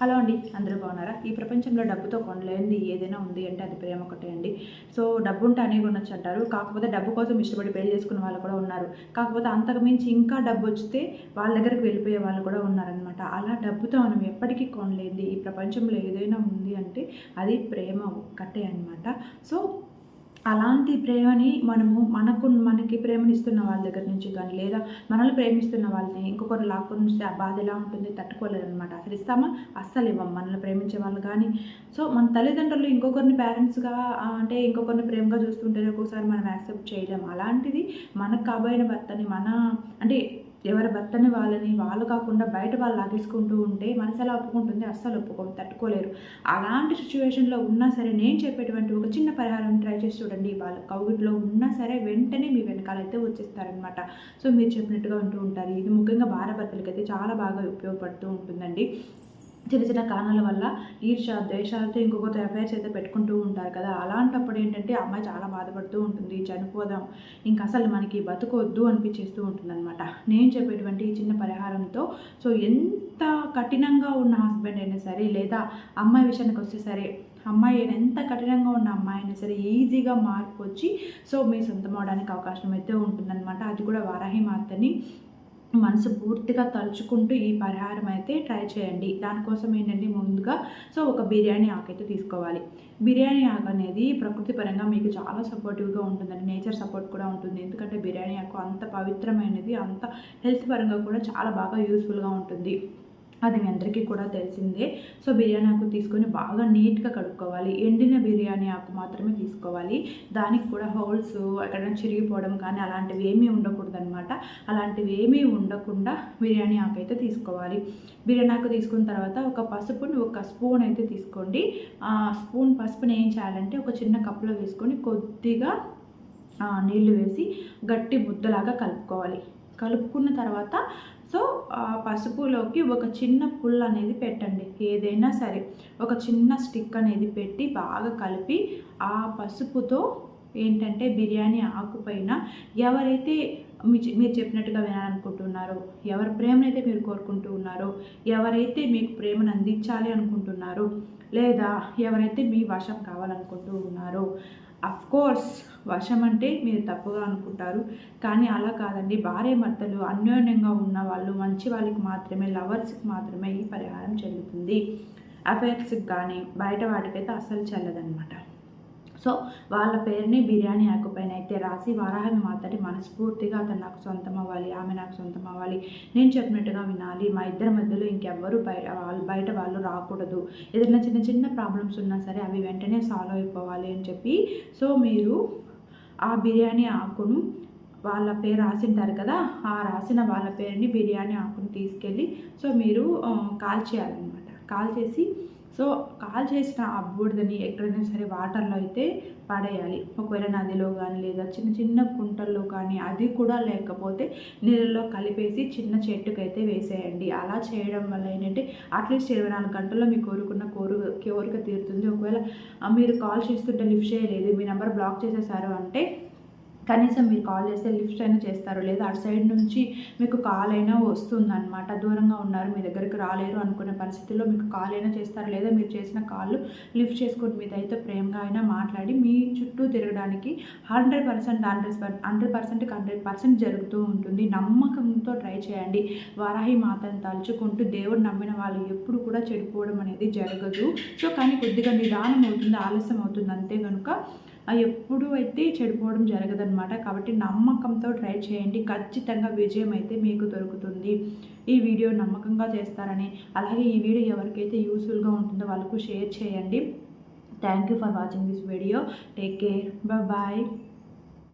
Hello అండి అందరూ బాగున్నారా? ఈ ప్రపంచంలో డబ్బుతో కొనలేనిది ఏదైనా ఉంది అంటే అది ప్రేమ ఒకటే అండి. సో డబ్బు ఉంటే అనే కొనొచ్చు అంటారు. కాకపోతే డబ్బు కోసం ఇష్టపడి పెళ్ళి చేసుకున్న వాళ్ళు కూడా ఉన్నారు. కాకపోతే అంతకు మించి ఇంకా డబ్బు వచ్చితే వాళ్ళ దగ్గరికి వెళ్ళిపోయే వాళ్ళు కూడా ఉన్నారనమాట అలా డబ్బుతో మనం ఎప్పటికీ కొనలేనిది ఈ ప్రపంచంలో ఏదైనా ఉంది అంటే అది ప్రేమ ఒక్కటే అనమాట సో అలాంటి ప్రేమని మనము మనకు మనకి ప్రేమనిస్తున్న వాళ్ళ దగ్గర నుంచి కానీ లేదా మనల్ని ప్రేమిస్తున్న వాళ్ళని ఇంకొకరు లాక్కొని ఆ బాధ ఎలా ఉంటుంది తట్టుకోలేదన్నమాట. అసలు ఇస్తామా? అస్సలు ఇవ్వం. మనల్ని ప్రేమించే వాళ్ళు కానీ. సో మన తల్లిదండ్రులు ఇంకొకరిని పేరెంట్స్గా అంటే ఇంకొకరిని ప్రేమగా చూస్తుంటేనే ఒక్కొక్కసారి మనం యాక్సెప్ట్ చేయలేము అలాంటిది మనకు కాబోయిన భర్తని మన అంటే ఎవరి భర్తని వాళ్ళని వాళ్ళు కాకుండా బయట వాళ్ళు లాగేసుకుంటూ ఉంటే మనసు ఎలా ఒప్పుకుంటుంది అస్సలు ఒప్పుకోండి తట్టుకోలేరు. అలాంటి సిచ్యువేషన్లో ఉన్నా సరే నేను చెప్పేటువంటి ఒక చిన్న పరిహారం ట్రై చేసి చూడండి. వాళ్ళు కౌగిట్లో ఉన్నా సరే వెంటనే మీ వెనకాలైతే వచ్చేస్తారనమాట సో మీరు చెప్పినట్టుగా ఉంటూ ఉంటారు. ఇది ముఖ్యంగా భార్యాభర్తలకైతే చాలా బాగా ఉపయోగపడుతూ ఉంటుందండి. చిన్న చిన్న కారణాల వల్ల ఈర్ష ద్వేషాలతో ఇంకొకరితో ఎఫ్ఐఆర్స్ అయితే పెట్టుకుంటూ ఉంటారు కదా. అలాంటప్పుడు ఏంటంటే అమ్మాయి చాలా బాధపడుతూ ఉంటుంది. చనిపోదాం. ఇంకా అసలు మనకి బతుకొద్దు అనిపించేస్తూ ఉంటుందన్నమాట. నేను చెప్పేటువంటి ఈ చిన్న పరిహారంతో సో ఎంత కఠినంగా ఉన్న హస్బెండ్ అయినా సరే లేదా అమ్మాయి విషయానికి వస్తే సరే అమ్మాయి ఎంత కఠినంగా ఉన్న అమ్మాయి అయినా సరే ఈజీగా మార్పు వచ్చి సో మీ సొంతం అవడానికి అవకాశం అయితే ఉంటుందన్నమాట. అది కూడా వారాహి మాతని మనసు పూర్తిగా తలుచుకుంటూ ఈ పరిహారం అయితే ట్రై చేయండి. దానికోసం ఏంటంటే ముందుగా సో ఒక బిర్యానీ ఆకు అయితే తీసుకోవాలి. బిర్యానీ ఆకు అనేది ప్రకృతి పరంగా మీకు చాలా సపోర్టివ్గా ఉంటుందండి. నేచర్ సపోర్ట్ కూడా ఉంటుంది. ఎందుకంటే బిర్యానీ ఆకు అంత పవిత్రమైనది అంత హెల్త్ పరంగా కూడా చాలా బాగా యూస్ఫుల్గా ఉంటుంది. అది మీ అందరికీ కూడా తెలిసిందే. సో బిర్యానీ ఆకు తీసుకొని బాగా నీట్గా కడుక్కోవాలి. ఎండిన బిర్యానీ ఆకు మాత్రమే తీసుకోవాలి. దానికి కూడా హోల్స్ ఎక్కడైనా చిరిగిపోవడం కానీ అలాంటివి ఏమీ ఉండకూడదు అనమాట అలాంటివి ఏమీ ఉండకుండా బిర్యానీ ఆకు అయితే తీసుకోవాలి. బిర్యానీ ఆకు తీసుకున్న తర్వాత ఒక పసుపుని ఒక స్పూన్ అయితే తీసుకోండి. ఆ స్పూన్ పసుపుని ఏం చేయాలంటే ఒక చిన్న కప్పులో వేసుకొని కొద్దిగా నీళ్ళు వేసి గట్టి ముద్దలాగా కలుపుకోవాలి. కలుపుకున్న తర్వాత సో ఆ పసుపులోకి ఒక చిన్న పుల్ అనేది పెట్టండి. ఏదైనా సరే ఒక చిన్న స్టిక్ అనేది పెట్టి బాగా కలిపి ఆ పసుపుతో ఏంటంటే బిర్యానీ ఆకుపైన ఎవరైతే మీరు చెప్పినట్టుగా వినాలనుకుంటున్నారో ఎవరి ప్రేమనైతే మీరు కోరుకుంటూ ఉన్నారో ఎవరైతే మీకు ప్రేమను అందించాలి అనుకుంటున్నారో లేదా ఎవరైతే మీ వశం కావాలనుకుంటూ ఉన్నారో కోర్స్ వశం అంటే మీరు తప్పుగా అనుకుంటారు. కానీ అలా కాదండి. భార్య భర్తలు అన్యోన్యంగా ఉన్న వాళ్ళు మంచి వాళ్ళకి మాత్రమే లవర్స్కి మాత్రమే ఈ పరిహారం చెల్లుతుంది అఫెక్ట్స్కి కానీ బయట వాటికైతే అస్సలు చెల్లదనమాట సో వాళ్ళ పేరుని బిర్యానీ ఆకుపైన అయితే రాసి వారాహమి మాత్రమే మనస్ఫూర్తిగా అతను నాకు సొంతం అవ్వాలి ఆమె నాకు సొంతం అవ్వాలి. నేను చెప్పినట్టుగా వినాలి. మా ఇద్దరి మధ్యలో ఇంకెవ్వరు బయట వాళ్ళు బయట వాళ్ళు రాకూడదు. ఏదైనా చిన్న చిన్న ప్రాబ్లమ్స్ ఉన్నా సరే అవి వెంటనే సాల్వ్ అయిపోవాలి అని చెప్పి సో మీరు ఆ బిర్యానీ ఆకును వాళ్ళ పేరు రాసింటారు కదా ఆ రాసిన వాళ్ళ పేరుని బిర్యానీ ఆకును తీసుకెళ్ళి సో మీరు కాల్ చేయాలన్నమాట. కాల్ చేసి సో కాల్ చేసిన ఆ బూడిదని ఎక్కడైనా సరే వాటర్లో అయితే పడేయాలి. ఒకవేళ నదిలో కానీ లేదా చిన్న చిన్న కుంటల్లో కానీ అది కూడా లేకపోతే నీళ్ళలో కలిపేసి చిన్న చెట్టుకైతే వేసేయండి. అలా చేయడం వల్ల ఏంటంటే అట్లీస్ట్ ఇరవై నాలుగు గంటల్లో మీ కోరుకున్న కోరు కోరిక తీరుతుంది. ఒకవేళ మీరు కాల్ చేస్తుంటే లిఫ్ట్ చేయలేదు మీ నెంబర్ బ్లాక్ చేసేసారు అంటే కనీసం మీరు కాల్ చేస్తే లిఫ్ట్ అయినా చేస్తారు లేదా అటు సైడ్ నుంచి మీకు కాల్ అయినా వస్తుందన్నమాట. దూరంగా ఉన్నారు మీ దగ్గరికి రాలేరు అనుకునే పరిస్థితుల్లో మీకు కాల్ అయినా చేస్తారు లేదా మీరు చేసిన కాళ్ళు లిఫ్ట్ చేసుకుని మీద అయితే ప్రేమగా అయినా మాట్లాడి మీ చుట్టూ తిరగడానికి హండ్రెడ్ పర్సెంట్ హండ్రెడ్ హండ్రెడ్ పర్సెంట్కి హండ్రెడ్ పర్సెంట్ జరుగుతూ ఉంటుంది. నమ్మకంతో ట్రై చేయండి. వారాహి మాతను తలుచుకుంటూ దేవుడు నమ్మిన వాళ్ళు ఎప్పుడు కూడా చెడిపోవడం అనేది జరగదు. సో కానీ కొద్దిగా నిదానం అవుతుంది ఆలస్యం అవుతుంది. అంతే కనుక ఎప్పుడూ అయితే చెడిపోవడం జరగదనమాట కాబట్టి నమ్మకంతో ట్రై చేయండి. ఖచ్చితంగా విజయం అయితే మీకు దొరుకుతుంది. ఈ వీడియో నమ్మకంగా చేస్తారని అలాగే ఈ వీడియో ఎవరికైతే యూస్ఫుల్గా ఉంటుందో వాళ్ళకు షేర్ చేయండి. Thank you for watching this video. Take care. Bye